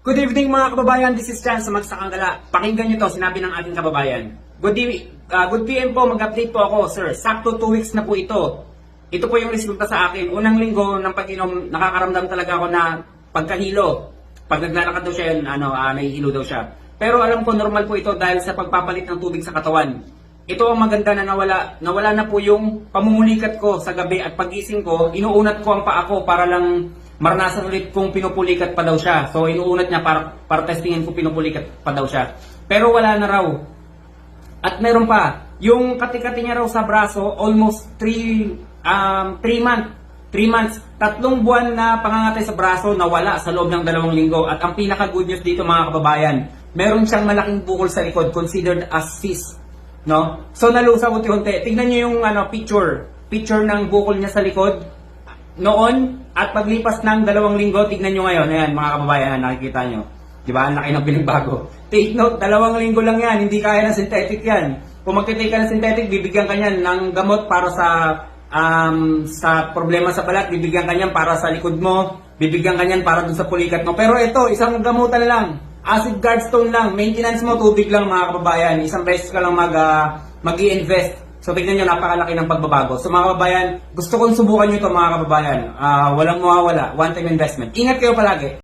Good evening mga kababayan, this is Chan sa Magsakangala. Pakinggan nyo to, sinabi ng ating kababayan. Good, ah, good PM po, mag-update po ako, sir. Sakto 2 weeks na po ito. Ito po yung resulta sa akin. Unang linggo ng pag-inom, nakakaramdam talaga ako na pagkahilo. Pag naglalakad daw siya, yun, ano, ah, nahihilo daw siya. Pero alam ko normal po ito dahil sa pagpapalit ng tubig sa katawan. Ito ang maganda na nawala, nawala na po yung pamumulikat ko sa gabi at pagising ko, inuunat ko ang paa ko para lang maranasan ulit kung pinupulikat pa daw siya. So inuunat niya para, para testingin kung pinupulikat pa daw siya. Pero wala na raw. At meron pa, yung katikati niya raw sa braso, almost 3 um, three months. 3 months, tatlong buwan na pangangatay sa braso nawala sa loob ng dalawang linggo. At ang pinaka good news dito mga kababayan, meron siyang malaking bukol sa likod considered as cyst. No? So nalusaw unti-unti. Tingnan niyo yung ano, picture. Picture ng bukol niya sa likod. Noon, at paglipas ng dalawang linggo, tignan nyo ngayon. Ayan, mga kababayan, nakikita nyo. Di ba? Ang laki ng pinagbago. Take note, dalawang linggo lang yan. Hindi kaya ng synthetic yan. Kung magkitake ka ng synthetic, bibigyan ka niyan ng gamot para sa um, sa problema sa balat. Bibigyan ka niyan para sa likod mo. Bibigyan ka niyan para dun sa pulikat mo. Pero ito, isang gamutan lang. Acid guardstone lang. Maintenance mo, tubig lang mga kababayan. Isang beses ka lang mag, ah, mag-i-invest. So tignan nyo, napakalaki ng pagbabago. So mga kababayan, gusto kong subukan nyo ito mga kababayan. Ah, walang mawawala. One-time investment. Ingat kayo palagi.